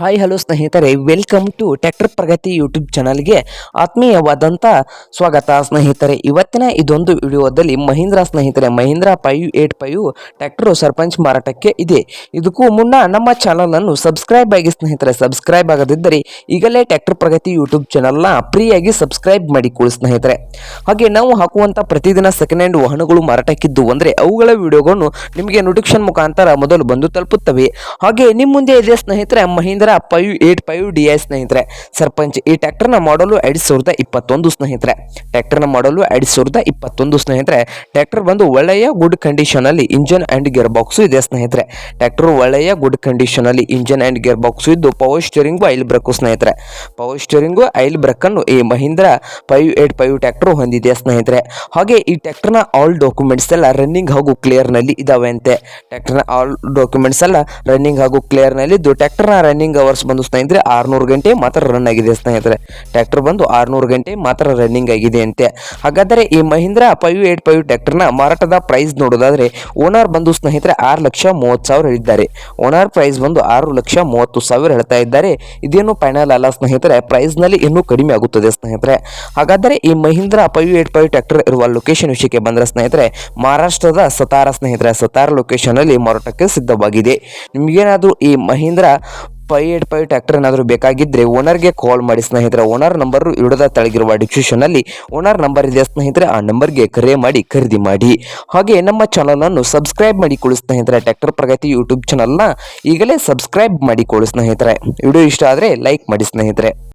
Hi hello ಸ್ನೇಹಿತರೆ. Welcome to tractor Pragati YouTube ಚಾನಲ್ಗೆ ಆತ್ಮೀಯವಾದಂಥ ಸ್ವಾಗತ ಸ್ನೇಹಿತರೆ. ಇವತ್ತಿನ ಇದೊಂದು ವಿಡಿಯೋದಲ್ಲಿ ಮಹೀಂದ್ರ ಸ್ನೇಹಿತರೆ, Mahindra five eight five tractor Sarpanch ಮಾರಾಟಕ್ಕೆ ಇದೆ. ಇದಕ್ಕೂ ಮುನ್ನ ನಮ್ಮ ಚಾನಲನ್ನು ಸಬ್ಸ್ಕ್ರೈಬ್ ಆಗಿ ಸ್ನೇಹಿತರೆ ಸಬ್ಸ್ಕ್ರೈಬ್ ಆಗದಿದ್ದರೆ ಈಗಲೇ ಟ್ಯಾಕ್ಟರ್ ಪ್ರಗತಿ ಯೂಟ್ಯೂಬ್ ಚಾನಲ್ನ ಫ್ರೀಯಾಗಿ ಸಬ್ಸ್ಕ್ರೈಬ್ ಮಾಡಿಕೊಳ್ಳಿ ಸ್ನೇಹಿತರೆ. ಹಾಗೆ ನಾವು ಹಾಕುವಂಥ ಪ್ರತಿದಿನ ಸೆಕೆಂಡ್ ಹ್ಯಾಂಡ್ ವಾಹನಗಳು ಮಾರಾಟಕ್ಕಿದ್ದು ಅಂದರೆ ಅವುಗಳ ವಿಡಿಯೋಗಳನ್ನು ನಿಮಗೆ ನೋಟಿಫಿಕೇಶನ್ ಮುಖಾಂತರ ಮೊದಲು ಬಂದು ತಲುಪುತ್ತವೆ. ಹಾಗೆ ನಿಮ್ಮ ಮುಂದೆ ಇದೆ ಸ್ನೇಹಿತರೆ Mahindra five eight five D I ಸ್ನೇಹಿತರೆ. ಸರ್ಪಂಚ್, ಈ ಟ್ರ್ಯಾಕ್ಟರ್ನ ಮಾಡಲು ಎರಡು ಸಾವಿರದ ಇಪ್ಪತ್ತೊಂದು ಸ್ನೇಹಿತರೆ. ಟ್ರ್ಯಾಕ್ಟರ್ನ ಮಾಡಲು ಎರಡು ಸಾವಿರದ ಇಪ್ಪತ್ತೊಂದು ಸ್ನೇಹಿತರೆ. ಟ್ರ್ಯಾಕ್ಟರ್ ಬಂದು ಒಳ್ಳೆಯ ಗುಡ್ ಕಂಡೀಷನ್ ಅಲ್ಲಿ ಇಂಜನ್ ಅಂಡ್ ಗೇರ್ ಬಾಕ್ಸ್ ಇದೆ ಸ್ನೇಹಿತರೆ. ಟ್ರ್ಯಾಕ್ಟರ್ ಒಳ್ಳೆಯ ಗುಡ್ ಕಂಡೀಷನ್ ಅಲ್ಲಿ ಇಂಜನ್ ಅಂಡ್ ಗೇರ್ ಬಾಕ್ಸ್ ಇದ್ದು, ಪವರ್ ಸ್ಟೇರಿಂಗು ಐಲ್ ಬ್ರೇಕು ಸ್ನೇಹಿತರೆ. ಪವರ್ ಸ್ಟೇರಿಂಗು ಐಲ್ ಬ್ರೇಕನ್ನು ಈ Mahindra five eight five tractor ಹೊಂದಿದೆ ಸ್ನೇಹಿತರೆ. ಹಾಗೆ ಈ ಟ್ರ್ಯಾಕ್ಟರ್ನ ಆಲ್ ಡಾಕ್ಯುಮೆಂಟ್ಸ್ ಎಲ್ಲ ರನ್ನಿಂಗ್ ಹಾಗೂ ಕ್ಲಿಯರ್ನಲ್ಲಿ ಇದಾವೆ ಅಂತೆ. ಟ್ರ್ಯಾಕ್ಟರ್ನ ಆಲ್ ಡಾಕ್ಯುಮೆಂಟ್ಸ್ ಎಲ್ಲ ರನ್ನಿಂಗ್ ಹಾಗೂ ಕ್ಲಿಯರ್ನಲ್ಲಿ ಇದ್ದು ಟ್ರ್ಯಾಕ್ಟರ್ನ ರನ್ನಿಂಗ್ ಅವರ್ಸ್ ಬಂದು ಸ್ನೇಹಿತರೆ, ಆರ್ನೂರು ಗಂಟೆ ಮಾತ್ರ ರನ್ ಆಗಿದೆ ಸ್ನೇಹಿತರೆ. ಟ್ರ್ಯಾಕ್ಟರ್ ಬಂದು ಆರ್ನೂರು ಗಂಟೆ ಮಾತ್ರ ರನ್ನಿಂಗ್ ಆಗಿದೆ ಅಂತೆ. ಹಾಗಾದರೆ ಈ ಮಹೀಂದ್ರ ಫೈವ್ ಏಟ್ ಫೈವ್ ಟ್ರ್ಯಾಕ್ಟರ್ನ ಮಾರಾಟದ ಪ್ರೈಸ್ ನೋಡೋದಾದರೆ ಓನರ್ ಬಂದು ಸ್ನೇಹಿತರೆ ಆರು ಲಕ್ಷ ಮೂವತ್ತು ಸಾವಿರ ಹೇಳಿದ್ದಾರೆ. ಓನರ್ ಪ್ರೈಸ್ ಬಂದು ಆರು ಲಕ್ಷ ಮೂವತ್ತು ಸಾವಿರ ಹೇಳ್ತಾ ಇದ್ದಾರೆ. ಇದೇನು ಫೈನಲ್ ಅಲ್ಲ ಸ್ನೇಹಿತರೆ ಪ್ರೈಸ್ನಲ್ಲಿ ಇನ್ನೂ ಕಡಿಮೆ ಆಗುತ್ತದೆ ಸ್ನೇಹಿತರೆ. ಹಾಗಾದರೆ ಈ Mahindra five eight five tractor ಇರುವ ಲೊಕೇಶನ್ ವಿಷಯಕ್ಕೆ ಬಂದರೆ ಸ್ನೇಹಿತರೆ, ಮಹಾರಾಷ್ಟ್ರದ ಸತಾರ ಸ್ನೇಹಿತರೆ, ಸತಾರ ಲೊಕೇಶನ್ ಅಲ್ಲಿ ಮಾರಾಟಕ್ಕೆ ಸಿದ್ಧವಾಗಿದೆ. ನಿಮಗೇನಾದರೂ ಈ Mahindra five eight five tractor ಏನಾದರೂ ಬೇಕಾಗಿದ್ದರೆ ಓನರ್ಗೆ ಕಾಲ್ ಮಾಡಿ ಸ್ನೇಹಿತರೆ ಓನರ್ ನಂಬರು ಇಡದ ತಳಗಿರುವ ಡಿಸ್ಕ್ರಿಪ್ಷನಲ್ಲಿ ಓನರ್ ನಂಬರ್ ಇದೆ ಸ್ನೇಹಿತರೆ, ಆ ನಂಬರ್ಗೆ ಕರೆ ಮಾಡಿ ಖರೀದಿ ಮಾಡಿ. ಹಾಗೆ ನಮ್ಮ ಚಾನಲನ್ನು ಸಬ್ಸ್ಕ್ರೈಬ್ ಮಾಡಿಕೊಳ್ಳಿ ಸ್ನೇಹಿತರೆ ಟ್ರ್ಯಾಕ್ಟರ್ ಪ್ರಗತಿ ಯೂಟ್ಯೂಬ್ ಚಾನಲ್ನ ಈಗಲೇ ಸಬ್ಸ್ಕ್ರೈಬ್ ಮಾಡಿಕೊಳ್ಳಿ ಸ್ನೇಹಿತರೆ. ವಿಡಿಯೋ ಇಷ್ಟ ಆದರೆ ಲೈಕ್ ಮಾಡಿ ಸ್ನೇಹಿತರೆ.